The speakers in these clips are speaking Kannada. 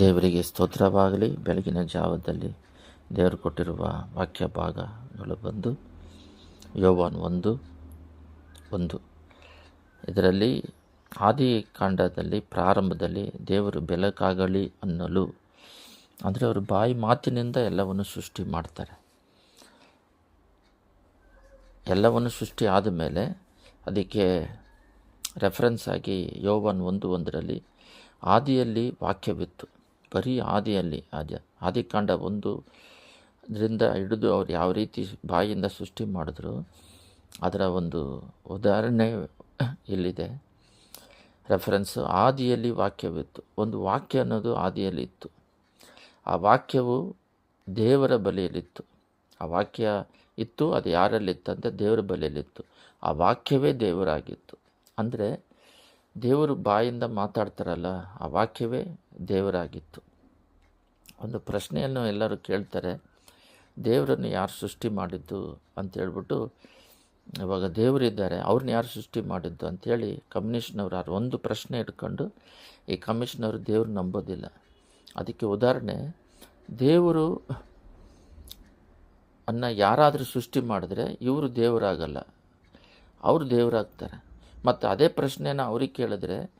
ದೇವರಿಗೆ ಸ್ತೋತ್ರವಾಗಲಿ. ಬೆಳಗಿನ ಜಾವದಲ್ಲಿ ದೇವರು ಕೊಟ್ಟಿರುವ ವಾಕ್ಯ ಭಾಗಗಳು ಬಂದು ಯೋವಾನ್ ಒಂದು ಒಂದು. ಇದರಲ್ಲಿ ಆದಿ ಕಾಂಡದಲ್ಲಿ, ಪ್ರಾರಂಭದಲ್ಲಿ ದೇವರು ಬೆಳಕಾಗಲಿ ಅನ್ನಲು, ಅಂದರೆ ಅವರು ಬಾಯಿ ಮಾತಿನಿಂದ ಎಲ್ಲವನ್ನು ಸೃಷ್ಟಿ ಮಾಡ್ತಾರೆ. ಎಲ್ಲವನ್ನು ಸೃಷ್ಟಿ ಆದ ಮೇಲೆ ಅದಕ್ಕೆ ರೆಫರೆನ್ಸ್ ಆಗಿ ಯೋವನ್ ಒಂದು ಒಂದರಲ್ಲಿ ಆದಿಯಲ್ಲಿ ವಾಕ್ಯವಿತ್ತು. ಬರೀ ಆದಿಯಲ್ಲಿ ಆದ ಆದಿಕಾಂಡ ಒಂದು ಇದರಿಂದ ಹಿಡಿದು ಅವ್ರು ಯಾವ ರೀತಿ ಬಾಯಿಯಿಂದ ಸೃಷ್ಟಿ ಮಾಡಿದ್ರು, ಅದರ ಒಂದು ಉದಾಹರಣೆ ಇಲ್ಲಿದೆ. ರೆಫರೆನ್ಸು, ಆದಿಯಲ್ಲಿ ವಾಕ್ಯವಿತ್ತು. ಒಂದು ವಾಕ್ಯ ಅನ್ನೋದು ಆದಿಯಲ್ಲಿ ಇತ್ತು. ಆ ವಾಕ್ಯವು ದೇವರ ಬಲಿಯಲ್ಲಿತ್ತು. ಆ ವಾಕ್ಯ ಇತ್ತು, ಅದು ಯಾರಲ್ಲಿತ್ತು ಅಂದರೆ ದೇವರ ಬಲೆಯಲ್ಲಿತ್ತು. ಆ ವಾಕ್ಯವೇ ದೇವರಾಗಿತ್ತು. ಅಂದರೆ ದೇವರು ಬಾಯಿಂದ ಮಾತಾಡ್ತಾರಲ್ಲ, ಆ ವಾಕ್ಯವೇ ದೇವರಾಗಿತ್ತು. ಒಂದು ಪ್ರಶ್ನೆಯನ್ನು ಎಲ್ಲರೂ ಕೇಳ್ತಾರೆ, ದೇವರನ್ನು ಯಾರು ಸೃಷ್ಟಿ ಮಾಡಿದ್ದು ಅಂತೇಳ್ಬಿಟ್ಟು ಇವಾಗ ದೇವರಿದ್ದಾರೆ ಅವ್ರನ್ನ ಯಾರು ಸೃಷ್ಟಿ ಮಾಡಿದ್ದು ಅಂಥೇಳಿ ಕಮ್ಯುನಿಸ್ಟ್ನವ್ರು ಯಾರು ಒಂದು ಪ್ರಶ್ನೆ ಇಟ್ಕೊಂಡು, ಈ ಕಮಿಷನವರು ದೇವ್ರು ನಂಬೋದಿಲ್ಲ. ಅದಕ್ಕೆ ಉದಾಹರಣೆ, ದೇವರು ಅನ್ನ ಯಾರಾದರೂ ಸೃಷ್ಟಿ ಮಾಡಿದ್ರೆ ಇವರು ದೇವರಾಗಲ್ಲ, ಅವರು ದೇವರಾಗ್ತಾರೆ. ಮತ್ತು ಅದೇ ಪ್ರಶ್ನೆನ ಅವ್ರಿಗೆ ಕೇಳಿದ್ರೆ,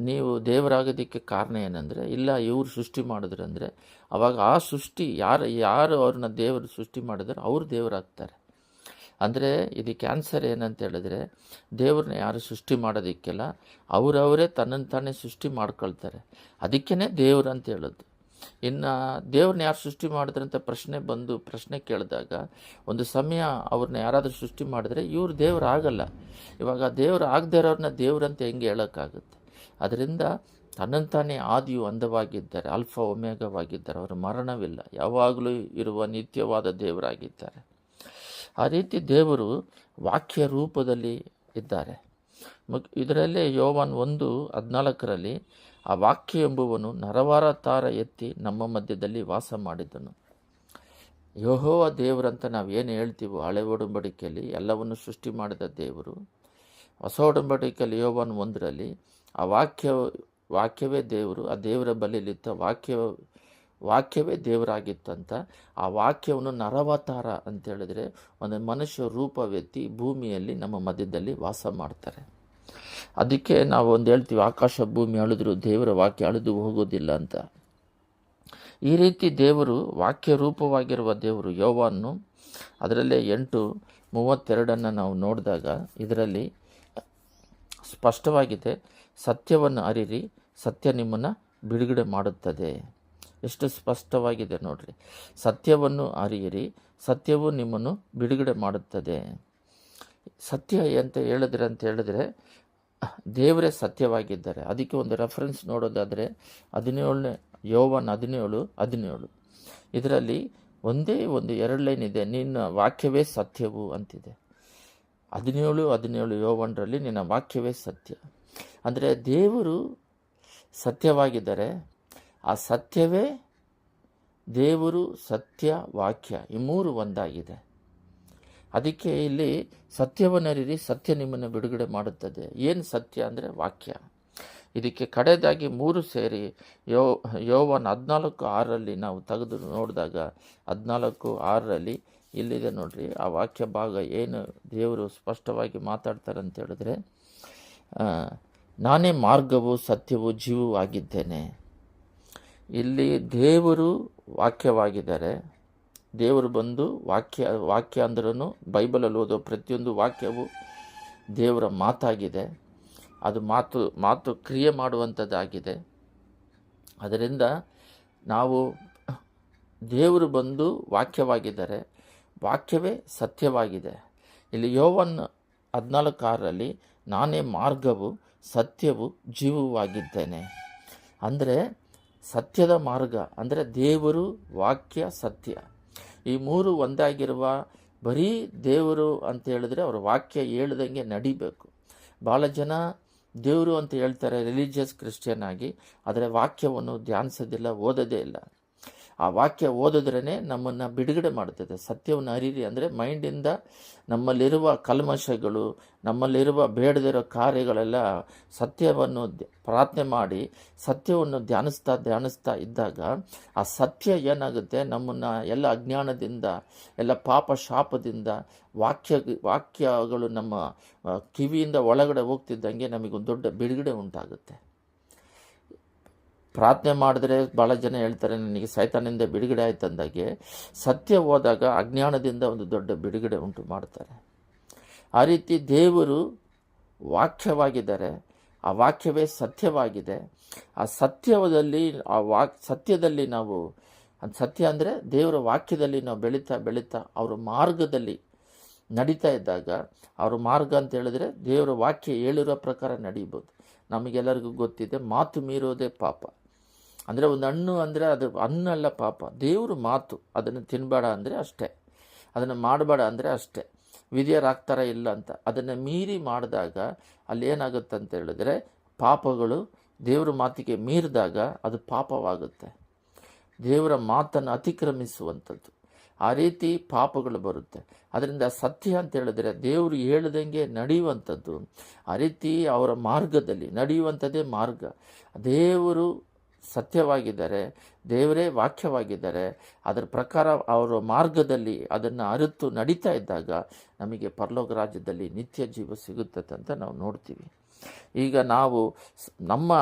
ನೀವು ದೇವರಾಗೋದಕ್ಕೆ ಕಾರಣ ಏನಂದರೆ, ಇಲ್ಲ ಇವರು ಸೃಷ್ಟಿ ಮಾಡಿದ್ರು ಅಂದರೆ, ಅವಾಗ ಆ ಸೃಷ್ಟಿ ಯಾರು ಯಾರು ಅವ್ರನ್ನ ದೇವರು ಸೃಷ್ಟಿ ಮಾಡಿದ್ರೆ ಅವರು ದೇವರಾಗ್ತಾರೆ. ಅಂದರೆ ಇದು ಕ್ಯಾನ್ಸರ್ ಏನಂತ ಹೇಳಿದ್ರೆ, ದೇವ್ರನ್ನ ಯಾರು ಸೃಷ್ಟಿ ಮಾಡೋದಕ್ಕೆಲ್ಲ, ಅವರವರೇ ತನ್ನನ್ನು ತಾನೇ ಸೃಷ್ಟಿ ಮಾಡ್ಕೊಳ್ತಾರೆ. ಅದಕ್ಕೇ ದೇವ್ರು ಅಂತ ಹೇಳೋದು. ಇನ್ನು ದೇವ್ರನ್ನ ಯಾರು ಸೃಷ್ಟಿ ಮಾಡಿದ್ರೆ ಅಂತ ಪ್ರಶ್ನೆ ಬಂದು ಪ್ರಶ್ನೆ ಕೇಳಿದಾಗ ಒಂದು ಸಮಯ ಅವ್ರನ್ನ ಯಾರಾದರೂ ಸೃಷ್ಟಿ ಮಾಡಿದ್ರೆ ಇವ್ರು ದೇವ್ರು ಆಗಲ್ಲ. ಇವಾಗ ದೇವ್ರು ಆಗದೇ ಇರೋರನ್ನ ದೇವ್ರಂತ ಹೆಂಗೆ ಹೇಳೋಕ್ಕಾಗುತ್ತೆ? ಅದರಿಂದ ತನ್ನಂತಾನೇ ತಾನೇ ಆದಿಯು ಅಂದವಾಗಿದ್ದಾರೆ, ಅಲ್ಫಾ ಒಮೇಘವಾಗಿದ್ದಾರೆ ಅವರು ಮರಣವಿಲ್ಲ, ಯಾವಾಗಲೂ ಇರುವ ನಿತ್ಯವಾದ ದೇವರಾಗಿದ್ದಾರೆ. ಆ ರೀತಿ ದೇವರು ವಾಕ್ಯ ರೂಪದಲ್ಲಿ ಇದ್ದಾರೆ. ಇದರಲ್ಲೇ ಯೋವಾನ್ ಒಂದು ಹದಿನಾಲ್ಕರಲ್ಲಿ ಆ ವಾಕ್ಯ ಎಂಬುವನು ನರವಾರ ತಾರ ಎತ್ತಿ ನಮ್ಮ ಮಧ್ಯದಲ್ಲಿ ವಾಸ ಮಾಡಿದ್ದನು ಯೋಹೋವ ದೇವರಂತ ನಾವು ಏನು ಹೇಳ್ತೀವೋ ಹಳೆ ಒಡಂಬಡಿಕೆಯಲ್ಲಿ ಎಲ್ಲವನ್ನು ಸೃಷ್ಟಿ ಮಾಡಿದ ದೇವರು. ಹೊಸ ಒಡಂಬಡಿಕೆಯಲ್ಲಿ ಯೋವಾನ್ ಒಂದರಲ್ಲಿ ಆ ವಾಕ್ಯ ವಾಕ್ಯವೇ ದೇವರು, ಆ ದೇವರ ಬಲಿಲಿತ್ತ ವಾಕ್ಯ ವಾಕ್ಯವೇ ದೇವರಾಗಿತ್ತಂತ, ಆ ವಾಕ್ಯವನ್ನು ನರವತಾರ ಅಂತ ಹೇಳಿದ್ರೆ ಒಂದು ಮನುಷ್ಯ ರೂಪವೆತ್ತಿ ಭೂಮಿಯಲ್ಲಿ ನಮ್ಮ ಮಧ್ಯದಲ್ಲಿ ವಾಸ ಮಾಡ್ತಾರೆ. ಅದಕ್ಕೆ ನಾವು ಒಂದು ಹೇಳ್ತೀವಿ, ಆಕಾಶ ಭೂಮಿ ಅಳಿದ್ರು ದೇವರ ವಾಕ್ಯ ಅಳಿದು ಹೋಗೋದಿಲ್ಲ ಅಂತ. ಈ ರೀತಿ ದೇವರು ವಾಕ್ಯ ರೂಪವಾಗಿರುವ ದೇವರು ಯೋವನ್ನು ಅದರಲ್ಲೇ ಎಂಟು ಮೂವತ್ತೆರಡನ್ನು ನಾವು ನೋಡಿದಾಗ ಇದರಲ್ಲಿ ಸ್ಪಷ್ಟವಾಗಿದೆ, ಸತ್ಯವನ್ನು ಅರಿರಿ, ಸತ್ಯ ನಿಮ್ಮನ್ನು ಬಿಡುಗಡೆ ಮಾಡುತ್ತದೆ. ಎಷ್ಟು ಸ್ಪಷ್ಟವಾಗಿದೆ ನೋಡ್ರಿ. ಸತ್ಯವನ್ನು ಅರಿಯಿರಿ, ಸತ್ಯವು ನಿಮ್ಮನ್ನು ಬಿಡುಗಡೆ ಮಾಡುತ್ತದೆ. ಸತ್ಯ ಅಂತ ಹೇಳಿದ್ರೆ ಅಂತ ಹೇಳಿದ್ರೆ, ದೇವರೇ ಸತ್ಯವಾಗಿದ್ದಾರೆ. ಅದಕ್ಕೆ ಒಂದು ರೆಫರೆನ್ಸ್ ನೋಡೋದಾದರೆ, ಹದಿನೇಳನೇ ಯೋವನ್ ಹದಿನೇಳು ಹದಿನೇಳು. ಇದರಲ್ಲಿ ಒಂದೇ ಒಂದು ಎರಡು ಲೈನ್ ಇದೆ, ನಿನ್ನ ವಾಕ್ಯವೇ ಸತ್ಯವು ಅಂತಿದೆ. ಹದಿನೇಳು ಹದಿನೇಳು ಯೋವನರಲ್ಲಿ ನಿನ್ನ ವಾಕ್ಯವೇ ಸತ್ಯ. ಅಂದರೆ ದೇವರು ಸತ್ಯವಾಗಿದ್ದಾರೆ. ಆ ಸತ್ಯವೇ ದೇವರು ಸತ್ಯ ವಾಕ್ಯ ಈ ಮೂರು ಒಂದಾಗಿದೆ. ಅದಕ್ಕೆ ಇಲ್ಲಿ ಸತ್ಯವನ್ನರಿರಿ ಸತ್ಯ ನಿಮ್ಮನ್ನು ಬಿಡುಗಡೆ ಮಾಡುತ್ತದೆ. ಏನು ಸತ್ಯ ಅಂದರೆ ವಾಕ್ಯ. ಇದಕ್ಕೆ ಕಡೆದಾಗಿ ಮೂರು ಸೇರಿ, ಯೋ, ಯೋವನ್ ಹದಿನಾಲ್ಕು ಆರರಲ್ಲಿ ನಾವು ತೆಗೆದು ನೋಡಿದಾಗ ಹದಿನಾಲ್ಕು ಆರರಲ್ಲಿ ಇಲ್ಲಿದೆ ನೋಡ್ರಿ, ಆ ವಾಕ್ಯ ಭಾಗ ಏನು ದೇವರು ಸ್ಪಷ್ಟವಾಗಿ ಮಾತಾಡ್ತಾರೆ ಅಂತ ಹೇಳಿದ್ರೆ ನಾನೇ ಮಾರ್ಗವು, ಸತ್ಯವು, ಜೀವವು ಆಗಿದ್ದೇನೆ. ಇಲ್ಲಿ ದೇವರು ವಾಕ್ಯವಾಗಿದ್ದಾರೆ. ದೇವರು ಬಂದು ವಾಕ್ಯ ವಾಕ್ಯ ಅಂದ್ರೂ ಬೈಬಲಲ್ಲಿ ಓದೋ ಪ್ರತಿಯೊಂದು ವಾಕ್ಯವು ದೇವರ ಮಾತಾಗಿದೆ. ಅದು ಮಾತು ಮಾತು ಕ್ರಿಯೆ ಮಾಡುವಂಥದ್ದಾಗಿದೆ. ಅದರಿಂದ ನಾವು ದೇವರು ಬಂದು ವಾಕ್ಯವಾಗಿದ್ದಾರೆ. ವಾಕ್ಯವೇ ಸತ್ಯವಾಗಿದೆ. ಇಲ್ಲಿ ಯೋವನ್ ಹದಿನಾಲ್ಕು ಆರರಲ್ಲಿ ನಾನೇ ಮಾರ್ಗವು, ಸತ್ಯವು ಜೀವವಾಗಿದ್ದೇನೆ ಅಂದರೆ ಸತ್ಯದ ಮಾರ್ಗ, ಅಂದರೆ ದೇವರು ವಾಕ್ಯ ಸತ್ಯ. ಈ ಮೂರು ಒಂದಾಗಿರುವ ಬರೀ ದೇವರು ಅಂತ ಹೇಳಿದ್ರೆ ಅವ್ರ ವಾಕ್ಯ ಹೇಳ್ದಂಗೆ ನಡಿಬೇಕು. ಭಾಳ ಜನ ದೇವರು ಅಂತ ಹೇಳ್ತಾರೆ, ರಿಲಿಜಿಯಸ್ ಕ್ರಿಶ್ಚಿಯನ್ ಆಗಿ, ಆದರೆ ವಾಕ್ಯವನ್ನು ಧ್ಯಾನಿಸೋದಿಲ್ಲ, ಓದೋದೇ ಇಲ್ಲ. ಆ ವಾಕ್ಯ ಓದಿದ್ರೇ ನಮ್ಮನ್ನು ಬಿಡುಗಡೆ ಮಾಡುತ್ತದೆ. ಸತ್ಯವನ್ನು ಅರಿರಿ ಅಂದರೆ ಮೈಂಡಿಂದ ನಮ್ಮಲ್ಲಿರುವ ಕಲ್ಮಶಗಳು, ನಮ್ಮಲ್ಲಿರುವ ಬೇಡದಿರೋ ಕಾರ್ಯಗಳೆಲ್ಲ ಸತ್ಯವನ್ನು ಪ್ರಾರ್ಥನೆ ಮಾಡಿ ಸತ್ಯವನ್ನು ಧ್ಯಾನಿಸ್ತಾ ಧ್ಯಾನಿಸ್ತಾ ಇದ್ದಾಗ ಆ ಸತ್ಯ ಏನಾಗುತ್ತೆ? ನಮ್ಮನ್ನು ಎಲ್ಲ ಅಜ್ಞಾನದಿಂದ, ಎಲ್ಲ ಪಾಪ ಶಾಪದಿಂದ, ವಾಕ್ಯ, ವಾಕ್ಯಗಳು ನಮ್ಮ ಕಿವಿಯಿಂದ ಒಳಗಡೆ ಹೋಗ್ತಿದ್ದಂಗೆ ನಮಗೊಂದು ದೊಡ್ಡ ಬಿಡುಗಡೆ ಉಂಟಾಗುತ್ತೆ. ಪ್ರಾರ್ಥನೆ ಮಾಡಿದ್ರೆ ಭಾಳ ಜನ ಹೇಳ್ತಾರೆ, ನನಗೆ ಸೈತಾನಿಂದ ಬಿಡುಗಡೆ ಆಯ್ತು ಅಂದಾಗೆ ಸತ್ಯ ಹೋದಾಗ ಅಜ್ಞಾನದಿಂದ ಒಂದು ದೊಡ್ಡ ಬಿಡುಗಡೆ ಉಂಟು ಮಾಡ್ತಾರೆ. ಆ ರೀತಿ ದೇವರು ವಾಕ್ಯವಾಗಿದ್ದಾರೆ. ಆ ವಾಕ್ಯವೇ ಸತ್ಯವಾಗಿದೆ. ಆ ಸತ್ಯದಲ್ಲಿ, ಆ ವಾಕ್, ಸತ್ಯದಲ್ಲಿ ನಾವು, ಸತ್ಯ ಅಂದರೆ ದೇವರ ವಾಕ್ಯದಲ್ಲಿ ನಾವು ಬೆಳೀತಾ ಬೆಳೀತಾ ಅವರ ಮಾರ್ಗದಲ್ಲಿ ನಡೀತಾ ಇದ್ದಾಗ ಅವ್ರ ಮಾರ್ಗ ಅಂತ ಹೇಳಿದ್ರೆ ದೇವರ ವಾಕ್ಯ ಹೇಳಿರೋ ಪ್ರಕಾರ ನಡೀಬೋದು. ನಮಗೆಲ್ಲರಿಗೂ ಗೊತ್ತಿದೆ, ಮಾತು ಮೀರೋದೇ ಪಾಪ. ಅಂದರೆ ಒಂದು ಹಣ್ಣು ಅಂದರೆ ಅದು ಹಣ್ಣಲ್ಲ ಪಾಪ. ದೇವರು ಮಾತು, ಅದನ್ನು ತಿನ್ನಬೇಡ ಅಂದರೆ ಅಷ್ಟೇ. ಅದನ್ನು ಮಾಡಬೇಡ ಅಂದರೆ ಅಷ್ಟೇ. ವಿಧಿಯರಾಗ್ತಾರ ಇಲ್ಲ ಅಂತ. ಅದನ್ನು ಮೀರಿ ಮಾಡಿದಾಗ ಅಲ್ಲಿ ಏನಾಗುತ್ತೆ ಅಂತ ಹೇಳಿದ್ರೆ ಪಾಪಗಳು ದೇವರ ಮಾತಿಗೆ ಮೀರಿದಾಗ ಅದು ಪಾಪವಾಗುತ್ತೆ. ದೇವರ ಮಾತನ್ನು ಅತಿಕ್ರಮಿಸುವಂಥದ್ದು. ಆ ರೀತಿ ಪಾಪಗಳು ಬರುತ್ತೆ. ಅದರಿಂದ ಸತ್ಯ ಅಂತ ಹೇಳಿದ್ರೆ ದೇವರು ಹೇಳ್ದಂಗೆ ನಡೆಯುವಂಥದ್ದು. ಆ ರೀತಿ ಅವರ ಮಾರ್ಗದಲ್ಲಿ ನಡೆಯುವಂಥದ್ದೇ ಮಾರ್ಗ. ದೇವರು ಸತ್ಯವಾಗಿದ್ದಾರೆ, ದೇವರೇ ವಾಕ್ಯವಾಗಿದ್ದಾರೆ, ಅದರ ಪ್ರಕಾರ ಅವರ ಮಾರ್ಗದಲ್ಲಿ ಅದನ್ನು ಅರಿತು ನಡೀತಾ ಇದ್ದಾಗ ನಮಗೆ ಪರಲೋಕ ರಾಜ್ಯದಲ್ಲಿ ನಿತ್ಯ ಜೀವ ಸಿಗುತ್ತದೆ ಅಂತ ನಾವು ನೋಡ್ತೀವಿ. ಈಗ ನಾವು ನಮ್ಮ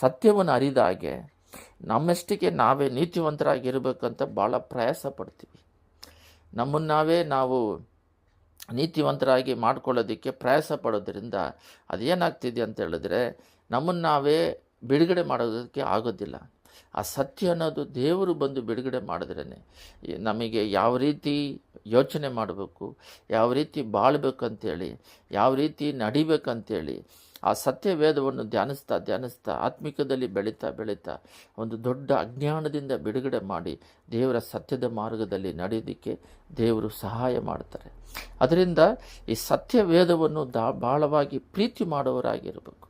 ಸತ್ಯವನ್ನು ಅರಿದ ಹಾಗೆ ನಮ್ಮಷ್ಟಿಗೆ ನಾವೇ ನೀತಿವಂತರಾಗಿರ್ಬೇಕಂತ ಭಾಳ ಪ್ರಯಾಸ ಪಡ್ತೀವಿ. ನಮ್ಮನ್ನು ನಾವೇ ನಾವು ನೀತಿವಂತರಾಗಿ ಮಾಡ್ಕೊಳ್ಳೋದಕ್ಕೆ ಪ್ರಯಾಸ ಪಡೋದ್ರಿಂದ ಅದೇನಾಗ್ತಿದೆ ಅಂತ ಹೇಳಿದ್ರೆ ನಮ್ಮನ್ನಾವೇ ಬಿಡುಗಡೆ ಮಾಡೋದಕ್ಕೆ ಆಗೋದಿಲ್ಲ. ಆ ಸತ್ಯ ಅನ್ನೋದು ದೇವರು ಬಂದು ಬಿಡುಗಡೆ ಮಾಡಿದ್ರೇ ನಮಗೆ ಯಾವ ರೀತಿ ಯೋಚನೆ ಮಾಡಬೇಕು, ಯಾವ ರೀತಿ ಬಾಳ್ಬೇಕಂತೇಳಿ, ಯಾವ ರೀತಿ ನಡಿಬೇಕಂತೇಳಿ ಆ ಸತ್ಯ ವೇದವನ್ನು ಧ್ಯಾನಿಸ್ತಾ ಧ್ಯಾನಿಸ್ತಾ, ಆತ್ಮಿಕದಲ್ಲಿ ಬೆಳೀತಾ ಬೆಳೀತಾ ಒಂದು ದೊಡ್ಡ ಅಜ್ಞಾನದಿಂದ ಬಿಡುಗಡೆ ಮಾಡಿ ದೇವರ ಸತ್ಯದ ಮಾರ್ಗದಲ್ಲಿ ನಡೆಯೋದಕ್ಕೆ ದೇವರು ಸಹಾಯ ಮಾಡ್ತಾರೆ. ಅದರಿಂದ ಈ ಸತ್ಯ ವೇದವನ್ನು ದಾ ಬಹಳವಾಗಿ ಪ್ರೀತಿ ಮಾಡುವವರಾಗಿರಬೇಕು.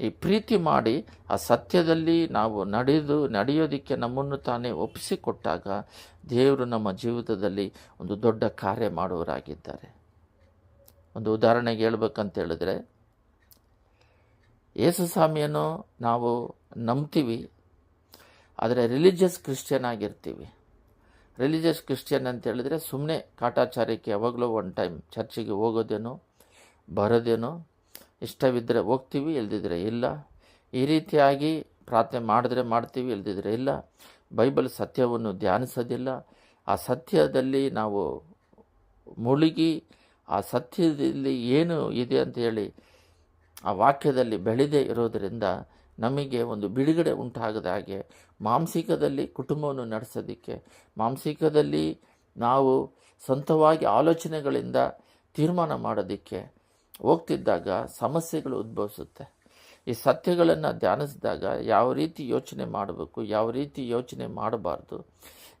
ಈ ಪ್ರೀತಿ ಮಾಡಿ ಆ ಸತ್ಯದಲ್ಲಿ ನಾವು ನಡೆದು, ನಡೆಯೋದಕ್ಕೆ ನಮ್ಮನ್ನು ತಾನೇ ಒಪ್ಪಿಸಿಕೊಟ್ಟಾಗ ದೇವರು ನಮ್ಮ ಜೀವಿತದಲ್ಲಿ ಒಂದು ದೊಡ್ಡ ಕಾರ್ಯ ಮಾಡುವವರಾಗಿದ್ದಾರೆ. ಒಂದು ಉದಾಹರಣೆಗೆ ಹೇಳ್ಬೇಕಂತ ಹೇಳಿದ್ರೆ ಯೇಸು ಸ್ವಾಮಿಯನ್ನು ನಾವು ನಂಬ್ತೀವಿ. ಆದರೆ ರಿಲಿಜಿಯಸ್ ಕ್ರಿಶ್ಚಿಯನ್ ಆಗಿರ್ತೀವಿ ರಿಲಿಜಿಯಸ್ ಕ್ರಿಶ್ಚಿಯನ್ ಅಂತ ಹೇಳಿದ್ರೆ ಸುಮ್ಮನೆ ಕಾಟಾಚಾರಕ್ಕೆ ಯಾವಾಗಲೂ ಒನ್ ಟೈಮ್ ಚರ್ಚಿಗೆ ಹೋಗೋದೇನೋ, ಬರೋದೇನೋ ಇಷ್ಟವಿದ್ದರೆ ಹೋಗ್ತೀವಿ, ಇಲ್ದಿದ್ರೆ ಇಲ್ಲ. ಈ ರೀತಿಯಾಗಿ ಪ್ರಾರ್ಥನೆ ಮಾಡಿದ್ರೆ ಮಾಡ್ತೀವಿ, ಇಲ್ದಿದ್ರೆ ಇಲ್ಲ. ಬೈಬಲ್ ಸತ್ಯವನ್ನು ಧ್ಯಾನಿಸೋದಿಲ್ಲ. ಆ ಸತ್ಯದಲ್ಲಿ ನಾವು ಮುಳುಗಿ, ಆ ಸತ್ಯದಲ್ಲಿ ಏನು ಇದೆ ಅಂತ ಹೇಳಿ ಆ ವಾಕ್ಯದಲ್ಲಿ ಬೆಳೆದೇ ಇರೋದರಿಂದ ನಮಗೆ ಒಂದು ಬಿಡುಗಡೆ ಉಂಟಾಗದ ಹಾಗೆ ಮಾಂಸಿಕದಲ್ಲಿ ಕುಟುಂಬವನ್ನು ನಡೆಸೋದಕ್ಕೆ, ಮಾಂಸಿಕದಲ್ಲಿ ನಾವು ಸ್ವಂತವಾಗಿ ಆಲೋಚನೆಗಳಿಂದ ತೀರ್ಮಾನ ಮಾಡೋದಕ್ಕೆ ಹೋಗ್ತಿದ್ದಾಗ ಸಮಸ್ಯೆಗಳು ಉದ್ಭವಿಸುತ್ತೆ. ಈ ಸತ್ಯಗಳನ್ನು ಧ್ಯಾನಿಸಿದಾಗ ಯಾವ ರೀತಿ ಯೋಚನೆ ಮಾಡಬೇಕು, ಯಾವ ರೀತಿ ಯೋಚನೆ ಮಾಡಬಾರ್ದು,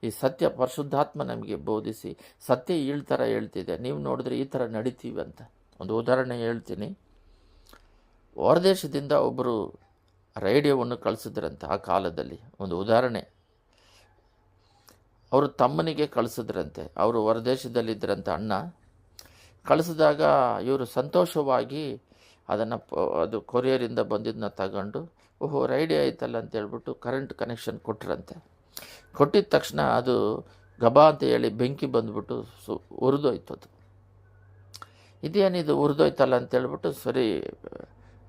ಈ ಸತ್ಯ ಪರಿಶುದ್ಧಾತ್ಮ ನಮಗೆ ಬೋಧಿಸಿ ಸತ್ಯ ಈ ಥರ ಹೇಳ್ತಿದೆ, ನೀವು ನೋಡಿದ್ರೆ ಈ ಥರ ನಡಿತೀವಿ ಅಂತ. ಒಂದು ಉದಾಹರಣೆ ಹೇಳ್ತೀನಿ. ಹೊರದೇಶದಿಂದ ಒಬ್ಬರು ರೇಡಿಯೋವನ್ನು ಕಳಿಸಿದ್ರಂತೆ ಆ ಕಾಲದಲ್ಲಿ. ಒಂದು ಉದಾಹರಣೆ. ಅವರು ತಮ್ಮನಿಗೆ ಕಳಿಸಿದ್ರಂತೆ. ಅವರು ಹೊರದೇಶದಲ್ಲಿದ್ದರಂಥ ಅಣ್ಣ. ಕಳಿಸಿದಾಗ ಇವರು ಸಂತೋಷವಾಗಿ ಅದನ್ನು ಅದು ಕೊರಿಯರಿಂದ ಬಂದಿದ್ದನ್ನ ತಗೊಂಡು, ಓಹೋ, ರೈಡಿಯೋ ಆಯ್ತಲ್ಲ ಅಂತ ಹೇಳ್ಬಿಟ್ಟು ಕರೆಂಟ್ ಕನೆಕ್ಷನ್ ಕೊಟ್ಟರಂತೆ ಕೊಟ್ಟಿದ ತಕ್ಷಣ ಅದು ಗಬಾ ಅಂತ ಹೇಳಿ ಬೆಂಕಿ ಬಂದ್ಬಿಟ್ಟು ಸು ಉರಿದೋಯ್ತು ಅದು ಇದೇನಿದು ಉರಿದೋಯ್ತಲ್ಲ ಅಂತ ಹೇಳ್ಬಿಟ್ಟು ಸರಿ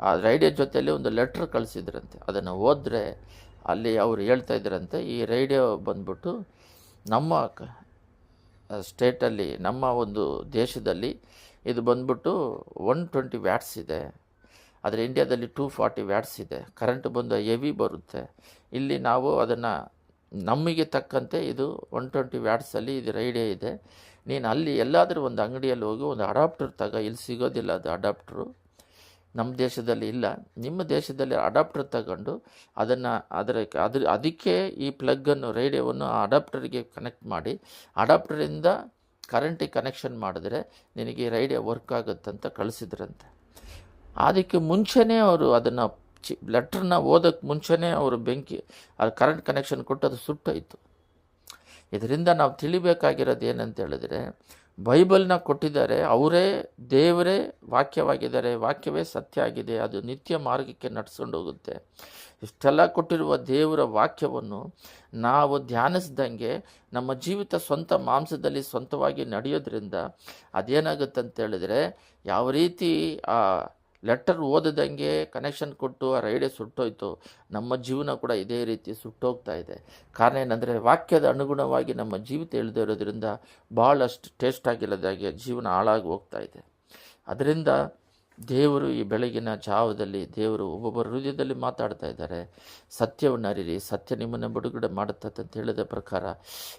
ಆ ರೇಡಿಯೋ ಜೊತೆಯಲ್ಲಿ ಒಂದು ಲೆಟ್ರ್ ಕಳಿಸಿದ್ರಂತೆ. ಅದನ್ನು ಓದಿದ್ರೆ ಅಲ್ಲಿ ಅವರು ಹೇಳ್ತಾ ಇದ್ರಂತೆ, ಈ ರೇಡಿಯೋ ಬಂದ್ಬಿಟ್ಟು ನಮ್ಮ ಸ್ಟೇಟಲ್ಲಿ, ನಮ್ಮ ಒಂದು ದೇಶದಲ್ಲಿ ಇದು ಬಂದ್ಬಿಟ್ಟು ಒನ್ ಟ್ವೆಂಟಿ ವ್ಯಾಟ್ಸ್ ಇದೆ. ಆದರೆ ಇಂಡಿಯಾದಲ್ಲಿ ಟೂ ಫಾರ್ಟಿ ವ್ಯಾಟ್ಸ್ ಇದೆ. ಕರೆಂಟ್ ಬಂದು ಹೆವಿ ಬರುತ್ತೆ. ಇಲ್ಲಿ ನಾವು ಅದನ್ನು ನಮಗೆ ತಕ್ಕಂತೆ ಇದು ಒನ್ ಟ್ವೆಂಟಿ ವ್ಯಾಟ್ಸಲ್ಲಿ ಇದು ರೇಡಿಯೋ ಇದೆ. ನೀನು ಅಲ್ಲಿ ಎಲ್ಲಾದರೂ ಒಂದು ಅಂಗಡಿಯಲ್ಲಿ ಹೋಗಿ ಒಂದು ಅಡಾಪ್ಟರ್ ತಗ, ಇಲ್ಲಿ ಸಿಗೋದಿಲ್ಲ ಅದು ಅಡಾಪ್ಟ್ರು. ನಮ್ಮ ದೇಶದಲ್ಲಿ ಇಲ್ಲ. ನಿಮ್ಮ ದೇಶದಲ್ಲಿ ಅಡಾಪ್ಟರ್ ತಗೊಂಡು ಅದನ್ನು ಅದರ ಅದ್ರ ಅದಕ್ಕೆ ಈ ಪ್ಲಗ್ಗನ್ನು ರೇಡಿಯೋವನ್ನು ಆ ಅಡಾಪ್ಟರ್ಗೆ ಕನೆಕ್ಟ್ ಮಾಡಿ ಅಡಾಪ್ಟರಿಂದ ಕರೆಂಟಿಗೆ ಕನೆಕ್ಷನ್ ಮಾಡಿದ್ರೆ ನಿನಗೆ ರೇಡಿಯೋ ವರ್ಕ್ ಆಗುತ್ತಂತ ಕಳಿಸಿದ್ರಂತೆ. ಅದಕ್ಕೆ ಮುಂಚೆನೇ ಅವರು ಅದನ್ನು ಚಿ ಲೆಟ್ರನ್ನ ಓದೋಕ್ಕೆ ಮುಂಚೆನೇ ಅವರು ಬೆಂಕಿ ಅದು ಕರೆಂಟ್ ಕನೆಕ್ಷನ್ ಕೊಟ್ಟು ಅದು ಸುಟ್ಟೋಯ್ತು. ಇದರಿಂದ ನಾವು ತಿಳಿಬೇಕಾಗಿರೋದು ಏನಂತ ಹೇಳಿದ್ರೆ ಬೈಬಲ್ನ ಕೊಟ್ಟಿದ್ದಾರೆ, ಅವರೇ ದೇವರೇ ವಾಕ್ಯವಾಗಿದ್ದಾರೆ, ವಾಕ್ಯವೇ ಸತ್ಯ ಆಗಿದೆ, ಅದು ನಿತ್ಯ ಮಾರ್ಗಕ್ಕೆ ನಡ್ಸ್ಕೊಂಡು ಹೋಗುತ್ತೆ. ಇಷ್ಟೆಲ್ಲ ಕೊಟ್ಟಿರುವ ದೇವರ ವಾಕ್ಯವನ್ನು ನಾವು ಧ್ಯಾನಿಸ್ದಂಗೆ ನಮ್ಮ ಜೀವಿತ ಸ್ವಂತ ಮಾಂಸದಲ್ಲಿ ಸ್ವಂತವಾಗಿ ನಡೆಯೋದ್ರಿಂದ ಅದೇನಾಗುತ್ತೆ ಅಂತ ಹೇಳಿದ್ರೆ, ಯಾವ ರೀತಿ ಆ ಲೆಟರ್ ಓದದಂಗೆ ಕನೆಕ್ಷನ್ ಕೊಟ್ಟು, ಆ ರೈಡೆ ಸುಟ್ಟೋಯ್ತು. ನಮ್ಮ ಜೀವನ ಕೂಡ ಇದೇ ರೀತಿ ಸುಟ್ಟೋಗ್ತಾ ಇದೆ. ಕಾರಣ ಏನಂದರೆ, ವಾಕ್ಯದ ಅನುಗುಣವಾಗಿ ನಮ್ಮ ಜೀವಿತ ಇಳಿದೇ ಇರೋದ್ರಿಂದ ಭಾಳಷ್ಟು ಟೇಸ್ಟ್ ಆಗಿಲ್ಲದಾಗೆ ಜೀವನ ಹಾಳಾಗಿ ಹೋಗ್ತಾ ಇದೆ. ಅದರಿಂದ ದೇವರು ಈ ಬೆಳಗಿನ ಜಾವದಲ್ಲಿ ದೇವರು ಒಬ್ಬೊಬ್ಬರ ಹೃದಯದಲ್ಲಿ ಮಾತಾಡ್ತಾ ಇದ್ದಾರೆ. ಸತ್ಯವನ್ನು ಅರಿರಿ, ಸತ್ಯ ನಿಮ್ಮನ್ನು ಬಿಡುಗಡೆ ಮಾಡುತ್ತದೆ ಅಂತ ಹೇಳಿದ ಪ್ರಕಾರ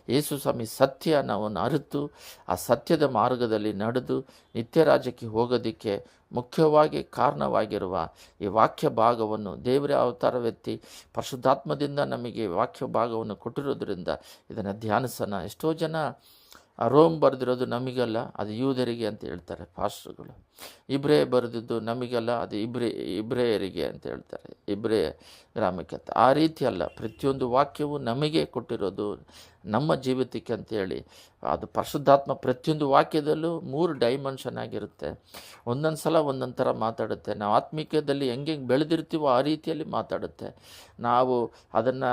ಯೇಸು ಸ್ವಾಮಿ ಸತ್ಯ ನಾವನ್ನು ಅರಿತು, ಆ ಸತ್ಯದ ಮಾರ್ಗದಲ್ಲಿ ನಡೆದು ನಿತ್ಯ ರಾಜ್ಯಕ್ಕೆ ಹೋಗೋದಕ್ಕೆ ಮುಖ್ಯವಾಗಿ ಕಾರಣವಾಗಿರುವ ಈ ವಾಕ್ಯ ಭಾಗವನ್ನು ದೇವರ ವ್ಯಕ್ತಿ ಪರಿಶುದ್ಧಾತ್ಮದಿಂದ ನಮಗೆ ವಾಕ್ಯ ಭಾಗವನ್ನು ಕೊಟ್ಟಿರೋದ್ರಿಂದ ಇದನ್ನು ಧ್ಯಾನಿಸೋಣ. ಎಷ್ಟೋ ಜನ ಆ ರೋಮ್ ಬರೆದಿರೋದು ನಮಗಲ್ಲ, ಅದು ಯೂದರಿಗೆ ಅಂತ ಹೇಳ್ತಾರೆ ಪಾಸ್ಟ್ರುಗಳು. ಇಬ್ರೇ ಬರೆದಿದ್ದು ನಮಗಲ್ಲ, ಅದು ಇಬ್ರೇ, ಇಬ್ರೇಯರಿಗೆ ಅಂತ ಹೇಳ್ತಾರೆ, ಇಬ್ರೇ ಗ್ರಾಮಕ್ಕೆ ಅಂತ. ಆ ರೀತಿ ಅಲ್ಲ, ಪ್ರತಿಯೊಂದು ವಾಕ್ಯವು ನಮಗೆ ಕೊಟ್ಟಿರೋದು ನಮ್ಮ ಜೀವಿತಕ್ಕೆ ಅಂತೇಳಿ. ಅದು ಪರಿಶುದ್ಧಾತ್ಮ ಪ್ರತಿಯೊಂದು ವಾಕ್ಯದಲ್ಲೂ ಮೂರು ಡೈಮೆನ್ಷನ್ ಆಗಿರುತ್ತೆ. ಒಂದೊಂದು ಸಲ ಒಂದೊಂದು ಥರ ಮಾತಾಡುತ್ತೆ. ನಾವು ಆತ್ಮಿಕದಲ್ಲಿ ಹೆಂಗೆ ಹೆಂಗೆ ಬೆಳೆದಿರ್ತೀವೋ ಆ ರೀತಿಯಲ್ಲಿ ಮಾತಾಡುತ್ತೆ. ನಾವು ಅದನ್ನು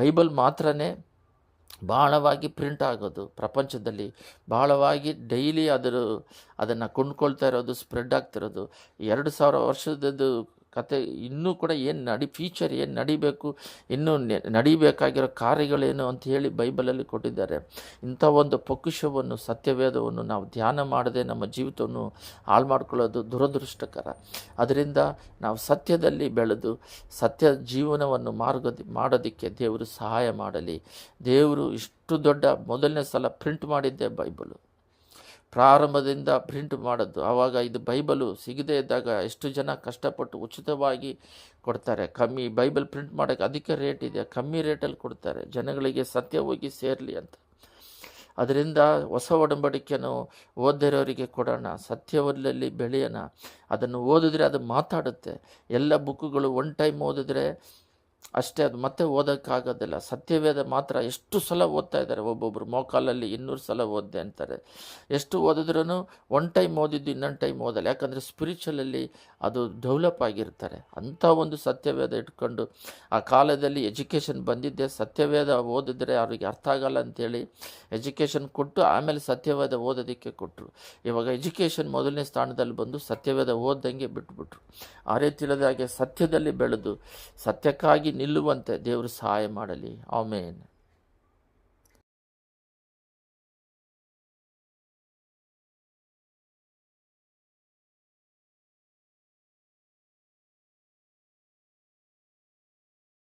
ಬೈಬಲ್ ಮಾತ್ರನೇ ಭಾಳವಾಗಿ ಪ್ರಿಂಟ್ ಆಗೋದು. ಪ್ರಪಂಚದಲ್ಲಿ ಭಾಳವಾಗಿ ಡೈಲಿ ಅದರ, ಅದನ್ನು ಕೊಂಡ್ಕೊಳ್ತಾ ಇರೋದು ಸ್ಪ್ರೆಡ್ ಆಗ್ತಿರೋದು. ಎರಡು ಸಾವಿರ ವರ್ಷದದ್ದು ಕತೆ ಇನ್ನೂ ಕೂಡ ಏನು ನಡಿ ಫ್ಯೂಚರ್ ಏನು ನಡಿಬೇಕು, ಇನ್ನೂ ನಡಿಬೇಕಾಗಿರೋ ಕಾರ್ಯಗಳೇನು ಅಂತ ಹೇಳಿ ಬೈಬಲಲ್ಲಿ ಕೊಟ್ಟಿದ್ದಾರೆ. ಇಂಥ ಒಂದು ಪಕುಷವನ್ನು ಸತ್ಯವೇದವನ್ನು ನಾವು ಧ್ಯಾನ ಮಾಡದೆ ನಮ್ಮ ಜೀವಿತವನ್ನು ಹಾಳು ಮಾಡ್ಕೊಳ್ಳೋದು ದುರದೃಷ್ಟಕರ. ಅದರಿಂದ ನಾವು ಸತ್ಯದಲ್ಲಿ ಬೆಳೆದು, ಸತ್ಯ ಜೀವನವನ್ನು ಮಾರ್ಗ ಮಾಡೋದಕ್ಕೆ ದೇವರು ಸಹಾಯ ಮಾಡಲಿ. ದೇವರು ಇಷ್ಟು ದೊಡ್ಡ, ಮೊದಲನೇ ಸಲ ಪ್ರಿಂಟ್ ಮಾಡಿದ್ದೆ ಬೈಬಲು. ಪ್ರಾರಂಭದಿಂದ ಪ್ರಿಂಟ್ ಮಾಡೋದು ಆವಾಗ ಇದು ಬೈಬಲು ಸಿಗದೇ ಇದ್ದಾಗ ಎಷ್ಟು ಜನ ಕಷ್ಟಪಟ್ಟು ಉಚಿತವಾಗಿ ಕೊಡ್ತಾರೆ. ಕಮ್ಮಿ ಬೈಬಲ್ ಪ್ರಿಂಟ್ ಮಾಡೋಕ್ಕೆ ಅಧಿಕ ರೇಟ್ ಇದೆ ಕಮ್ಮಿ ರೇಟಲ್ಲಿ ಕೊಡ್ತಾರೆ. ಜನಗಳಿಗೆ ಸತ್ಯ ಹೋಗಿ ಸೇರಲಿ ಅಂತ. ಅದರಿಂದ ಹೊಸ ಒಡಂಬಡಿಕೆಯನ್ನು ಓದಿರೋರಿಗೆ ಕೊಡೋಣ. ಸತ್ಯವಲ್ಲಲ್ಲಿ ಬೆಳೆಯೋಣ. ಅದನ್ನು ಓದಿದ್ರೆ ಅದು ಮಾತಾಡುತ್ತೆ. ಎಲ್ಲ ಬುಕ್ಕುಗಳು ಒನ್ ಟೈಮ್ ಓದಿದ್ರೆ ಅಷ್ಟೇ ಅದು ಮತ್ತೆ ಓದೋಕ್ಕಾಗೋದಿಲ್ಲ. ಸತ್ಯವೇದ ಮಾತ್ರ ಎಷ್ಟು ಸಲ ಓದ್ತಾ ಇದ್ದಾರೆ. ಒಬ್ಬೊಬ್ಬರು ಮೋಕಾಲಲ್ಲಿ ಇನ್ನೂರು ಸಲ ಓದಿದೆ ಅಂತಾರೆ. ಎಷ್ಟು ಓದಿದ್ರೂ ಒನ್ ಟೈಮ್ ಓದಿದ್ದು ಇನ್ನೊಂದು ಟೈಮ್ ಓದಲ್ಲ. ಯಾಕಂದರೆ ಸ್ಪಿರಿಚುವಲಲ್ಲಿ ಅದು ಡೆವಲಪ್ ಆಗಿರ್ತಾರೆ. ಅಂಥ ಒಂದು ಸತ್ಯವೇದ ಇಟ್ಕೊಂಡು ಆ ಕಾಲದಲ್ಲಿ ಎಜುಕೇಷನ್ ಬಂದಿದ್ದೆ ಸತ್ಯವೇದ ಓದಿದ್ರೆ ಅವ್ರಿಗೆ ಅರ್ಥ ಆಗಲ್ಲ ಅಂತೇಳಿ ಎಜುಕೇಷನ್ ಕೊಟ್ಟು ಆಮೇಲೆ ಸತ್ಯವೇದ ಓದೋದಕ್ಕೆ ಕೊಟ್ಟರು ಇವಾಗ ಎಜುಕೇಷನ್ ಮೊದಲನೇ ಸ್ಥಾನದಲ್ಲಿ ಬಂದು ಸತ್ಯವೇದ ಓದ್ದಂಗೆ ಬಿಟ್ಬಿಟ್ರು. ಆ ರೀತಿ ಇಲ್ಲದ ಹಾಗೆ ಸತ್ಯದಲ್ಲಿ ಬೆಳೆದು ಸತ್ಯಕ್ಕಾಗಿ ನಿಲ್ಲುವಂತೆ ದೇವರು ಸಹಾಯ ಮಾಡಲಿ. ಆಮೇನ್.